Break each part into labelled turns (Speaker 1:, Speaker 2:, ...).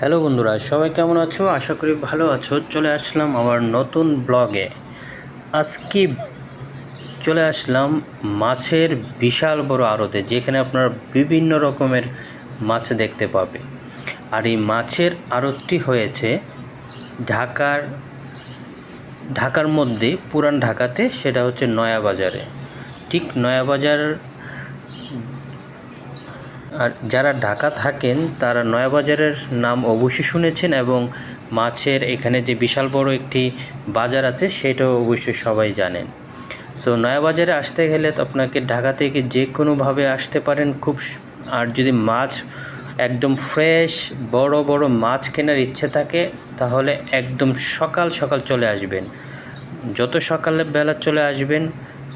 Speaker 1: Hello বন্ধুরা, সবাই কেমন আছো? আশা করি ভালো আছো। চলে আসলাম আমার নতুন ব্লগে। আজকে চলে আসলাম মাছের বিশাল বড় আড়তে, যেখানে আপনার বিভিন্ন রকমের মাছ দেখতে পাবে। আর এই মাছের আড়তটি হয়েছে ঢাকার ঢাকার মধ্যে, পুরান ঢাকাতে, সেটা হচ্ছে নয়াবাজারে ঠিক নয়াবাজার আর যারা ঢাকা থাকেন, তারা নয়াবাজারের নাম অবশ্যই শুনেছেন এবং মাছের এখানে যে বিশাল বড় একটি বাজার আছে, সেটাও অবশ্যই সবাই জানেন। সো নয়াবাজারে আসতে গেলে আপনাকে ঢাকা থেকে যে কোনোভাবে আসতে পারেন, খুব আর যদি মাছ একদম ফ্রেশ বড় বড় মাছ কেনার ইচ্ছে থাকে, তাহলে একদম সকাল সকাল চলে আসবেন। যত সকালে বেলা চলে আসবেন,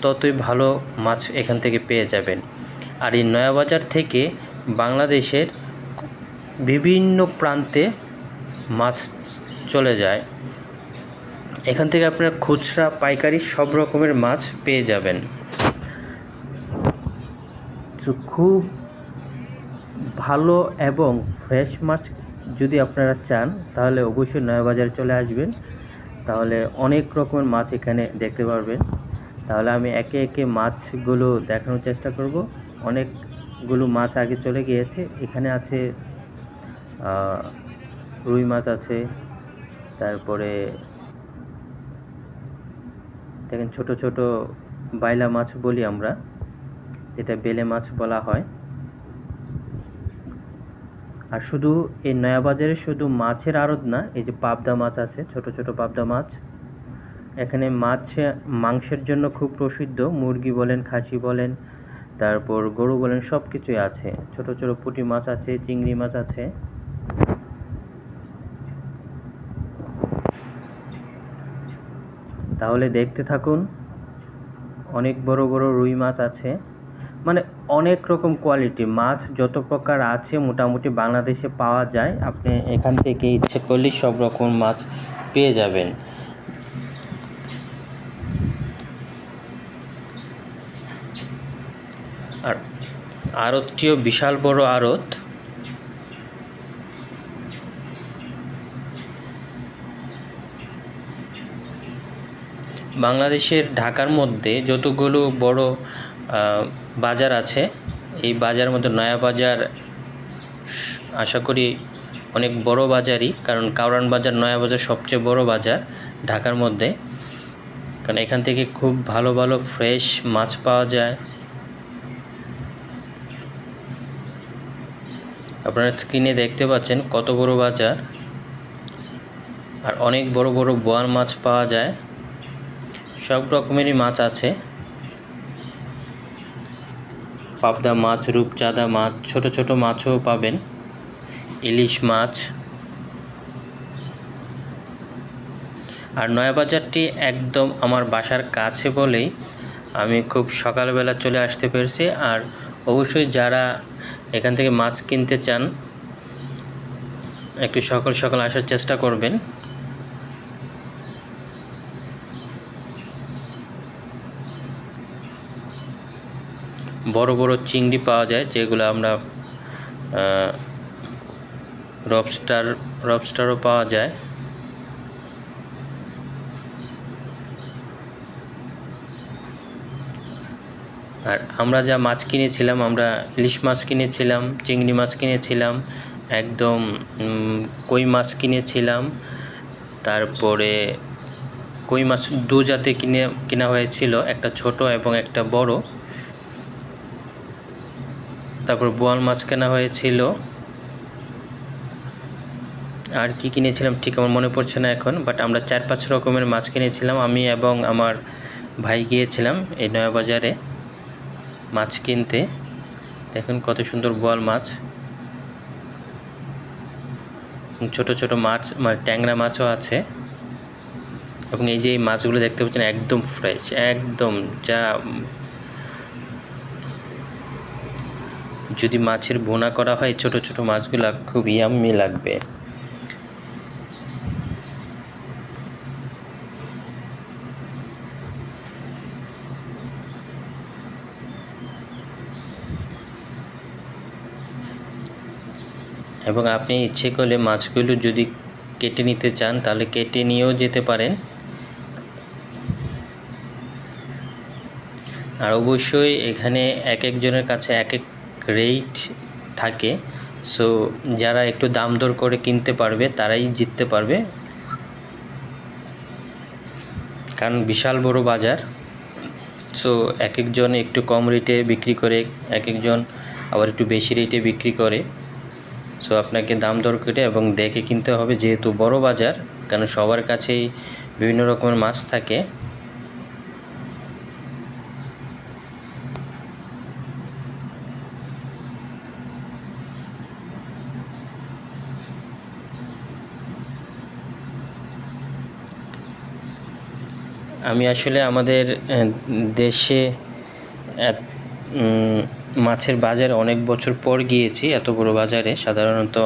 Speaker 1: ততই ভালো মাছ এখান থেকে পেয়ে যাবেন। আর এই নয়াবাজার থেকে বাংলাদেশের বিভিন্ন প্রান্তে মাছ চলে যায়। এখান থেকে আপনারা খুচরা, পাইকারি সব রকমের মাছ পেয়ে যাবেন। খুব ভালো এবং ফ্রেশ মাছ যদি আপনারা চান, তাহলে অবশ্যই নয়াবাজারে চলে আসবেন। তাহলে অনেক রকমের মাছ এখানে দেখতে পারবেন। তাহলে আমি একে একে মাছগুলো দেখানোর চেষ্টা করব। অনেকগুলো মাছ আগে চলে গিয়েছে। এখানে আছে রুই মাছ আছে, তারপরে দেখেন ছোট ছোট বাইলা মাছ বলি আমরা, যেটা বেলে মাছ বলা হয়। আর শুধু এই নয়াবাজারে শুধু মাছের আড়ত না, এই যে পাবদা মাছ আছে, ছোট ছোট পাবদা মাছ। এখানে মাছ, মাংসের জন্য খুব প্রসিদ্ধ। মুরগি বলেন, খাসি বলেন, তারপর গরু বলেন সব কিছুই আছে। ছোট ছোট পুঁটি মাছ আছে, চিংড়ি মাছ আছে। তাহলে দেখতে থাকুন, অনেক বড় বড় রুই মাছ আছে। মানে অনেক রকম কোয়ালিটি মাছ যত প্রকার আছে, মোটামুটি বাংলাদেশে পাওয়া যায়। আপনি এখান থেকে ইচ্ছে করলে সব রকম মাছ পেয়ে যাবেন আর আড়তটিও বিশাল বড় আড়ত বাংলাদেশের ঢাকার মধ্যে যতগুলো বড় বাজার আছে, এই বাজারের মধ্যে নয়া বাজার আশা করি অনেক বড় বাজারই, কারণ কাউরান বাজার নয়া বাজার সবচেয়ে বড় বাজার ঢাকার মধ্যে। কারণ এখান থেকে খুব ভালো ভালো ফ্রেশ মাছ পাওয়া যায়। আপনারা স্ক্রিনে দেখতে পাচ্ছেন কত বড় বাজার আর অনেক বড় বড় বোয়ার মাছ পাওয়া যায়। সব রকমেরই মাছ আছে। পাবদা মাছ, রূপচাঁদা মাছ, ছোট ছোট মাছও পাবেন। ইলিশ মাছ। আর নয়াবাজারটি একদম আমার বাসার কাছে বলেই আমি খুব সকালবেলা চলে আসতে পেরেছি। আর অবশ্যই যারা এখান থেকে মাছ কিনতে চান, একটু সকাল সকাল আসার চেষ্টা করবেন। বড় বড় চিংড়ি পাওয়া যায়, যেগুলো আমরা রবস্টার, রবস্টারও পাওয়া যায়। আর আমরা যা মাছ কিনেছিলাম, আমরা ইলিশ মাছ কিনেছিলাম, চিংড়ি মাছ কিনেছিলাম, একদম কই মাছ কিনেছিলাম, তারপরে কই মাছ দু জাতে কিনে, কেনা হয়েছিল, একটা ছোট এবং একটা বড়। তারপর বোয়াল মাছ কেনা হয়েছিল। আর কি কিনেছিলাম ঠিক আমার মনে পড়ছে না এখন বাট আমরা চার পাঁচ রকমের মাছ কিনেছিলাম। আমি এবং আমার ভাই গিয়েছিলাম এই নয়াবাজারে। মাছ কিনতে। দেখুন কত সুন্দর বোয়াল মাছ। ছোট ছোট মাছ মানে ট্যাংরা মাছও আছে। এবং এই যে এই মাছগুলো দেখতে পাচ্ছেন একদম ফ্রেশ একদম যা যদি মাছের বোনা করা হয় ছোট ছোট মাছগুলো খুব ইয়াম্মি লাগবে। এবং আপনি ইচ্ছে করলে মাছগুলো যদি কেটে নিতে চান, তাহলে কেটে নিয়েও যেতে পারেন। আর অবশ্যই এখানে এক একজনের কাছে এক এক রেট থাকে। সো, যারা একটু দাম দর করে কিনতে পারবে, তারাই জিততে পারবে। কারণ বিশাল বড় বাজার। সো এক একজন একটু কম রেটে বিক্রি করে এক একজন আবার একটু বেশি রেটে বিক্রি করে। সো আপনাকে দাম দর করে এবং দেখে কিনতে হবে যেহেতু বড় বাজার, কারণ সবার কাছেই বিভিন্ন রকমের মাছ থাকে। আমি আসলে আমাদের দেশে মাছের বাজারে অনেক বছর পর গিয়েছি, এত বড় বাজারে। সাধারণত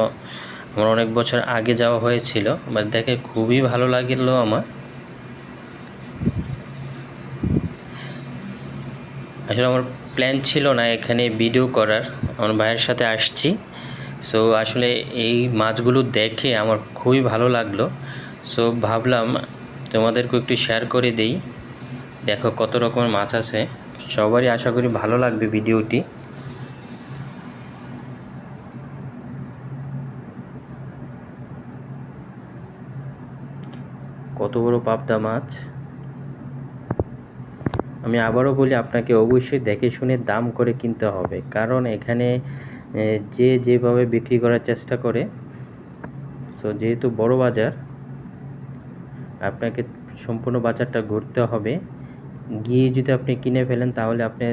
Speaker 1: আমার অনেক বছর আগে যাওয়া হয়েছিল, বাট দেখে খুবই ভালো লাগল আমার। আসলে আমার প্ল্যান ছিল না এখানে ভিডিও করার, আমার ভাইয়ের সাথে আসছি। সো আসলে এই মাছগুলো দেখে আমার খুবই ভালো লাগল। সো ভাবলাম তোমাদেরকে একটু শেয়ার করে দেই। দেখো কত রকমের মাছ আছে, সবারই আশা করি ভালো লাগবে ভিডিওটি কত বড় পাবদা মাছ? আমি আবারও বলি, আপনাকে অবশ্যই দেখে শুনে দাম করে কিনতে হবে। কারণ এখানে যে যেভাবে বিক্রি করার চেষ্টা করে সো যেহেতু বড় বাজার, আপনাকে সম্পূর্ণ বাজারটা ঘুরতে হবে। গিয়ে যদি আপনি কিনে ফেলেন, তাহলে আপনি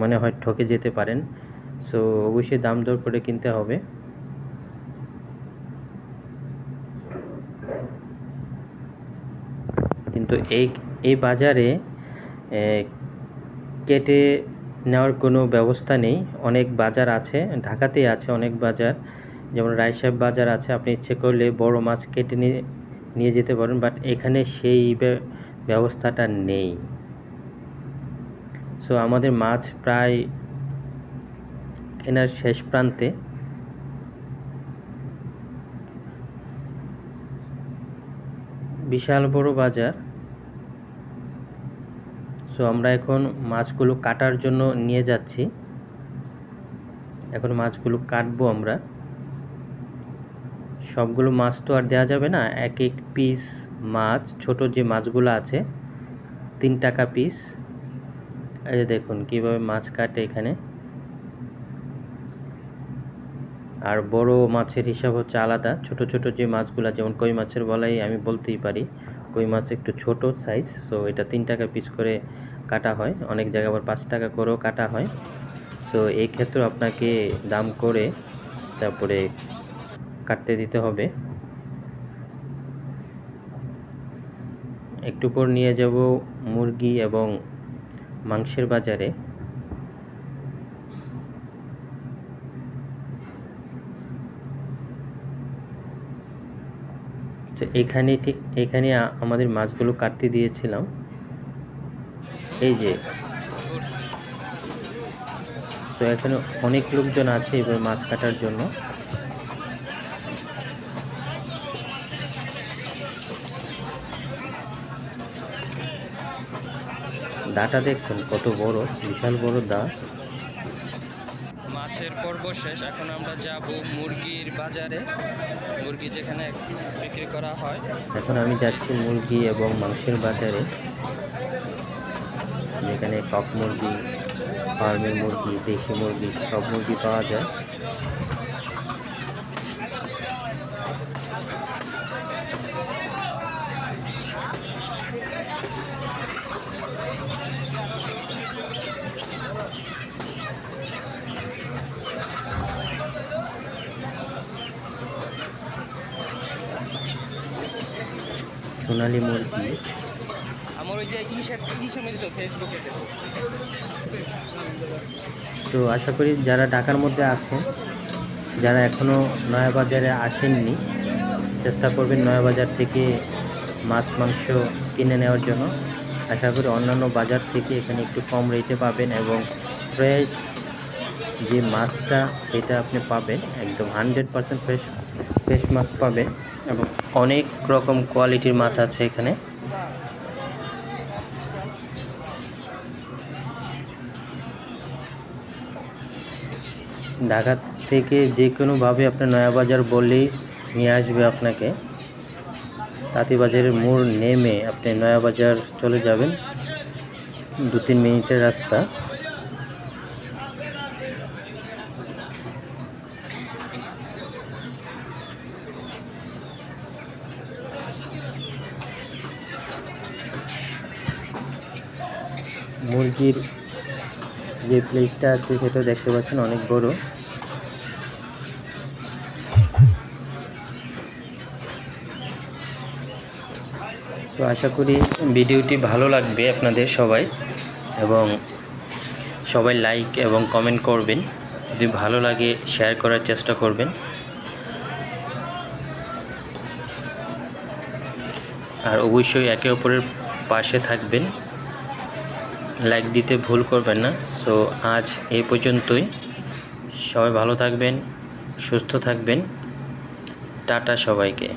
Speaker 1: মনে হয় ঠকে যেতে পারেন। সো অবশ্যই দাম দর করে কিনতে হবে। কিন্তু এই এই বাজারে কেটে নেওয়ার কোনো ব্যবস্থা নেই। অনেক বাজার আছে ঢাকাতেই আছে অনেক বাজার। যেমন রায়সাহেব বাজার আছে, আপনি ইচ্ছে করলে বড় মাছ কেটে নিয়ে নিয়ে যেতে পারেন বাট এখানে সেই ব্যবস্থাটা নেই। সো আমাদের মাছ প্রায় কেনার শেষ প্রান্তে। বিশাল বড় বাজার। সো আমরা এখন মাছগুলো কাটার জন্য নিয়ে যাচ্ছি। এখন মাছগুলো কাটবো আমরা। সবগুলো মাছ তো আর দেওয়া যাবে না। এক এক পিস মাছ, ছোট যে মাছগুলো আছে, তিন টাকা পিস এই দেখুন কীভাবে মাছ কাটে এখানে। আর বড় মাছের হিসাব হচ্ছে আলাদা। ছোট ছোট যে মাছগুলো, যেমন কই মাছের বলাই আমি বলতেই পারি। কই মাছ একটু ছোট সাইজ সো এটা তিন টাকা পিস করে কাটা হয়। অনেক জায়গায় আবার পাঁচ টাকা করেও কাটা হয়। তো এই ক্ষেত্রে আপনাকে দাম করে তারপরে কাটতে দিতে হবে। একটু পর নিয়ে যাব মুরগি এবং মাংসের বাজারে। তো এখানে ঠিক এখানে আমাদের মাছগুলো কাটতে দিয়েছিলাম। এই যে। তো এখানে অনেক লোকজন আছে এবার মাছ কাটার জন্য। দাটা দেখছেন কত বড়, বিশাল বড় দা
Speaker 2: মাছের পর্ব শেষ। এখন আমরা যাব মুরগির বাজারে। মুরগি যেখানে বিক্রি করা হয়।
Speaker 1: এখন আমি যাচ্ছি মুরগি এবং মাংসের বাজারে। যেখানে টক মুরগি ফার্মের মুরগি, দেশি মুরগি সব মুরগি পাওয়া যায়। সোনালি মুরগি
Speaker 2: আমার ওই যে ফেসবুকে
Speaker 1: তো আশা করি যারা ঢাকার মধ্যে আছেন যারা এখনও নয়াবাজারে আসেননি চেষ্টা করবেন নয়াবাজার থেকে মাছ মাংস কিনে নেওয়ার জন্য। আশা করি অন্যান্য বাজার থেকে এখানে একটু কম রেটে পাবেন এবং ফ্রেশ যে মাছটা সেটা আপনি পাবেন। একদম হান্ড্রেড পারসেন্ট ফ্রেশ ফ্রেশ মাছ পাবেন। এবং অনেক রকম কোয়ালিটির মাছ আছে এখানে। ঢাকা থেকে যে কোনোভাবে আপনার নয়াবাজার বললেই নিয়ে আসবে আপনাকে। তাঁতিবাজারের মোড় নেমে আপনি নয়াবাজার চলে যাবেন। দু তিন মিনিটের রাস্তা। মুরগির যে প্লেসটা আছে, সেটা দেখতে পাচ্ছেন, অনেক বড়। তো আশা করি ভিডিওটি ভালো লাগবে আপনাদের সবাই, এবং সবাই লাইক এবং কমেন্ট করবেন। যদি ভালো লাগে শেয়ার করার চেষ্টা করবেন। আর অবশ্যই একে অপরের পাশে থাকবেন। লাইক দিতে ভুল করবেন না। সো আজ এই পর্যন্তই। সবাই ভালো থাকবেন, সুস্থ থাকবেন। টাটা সবাইকে।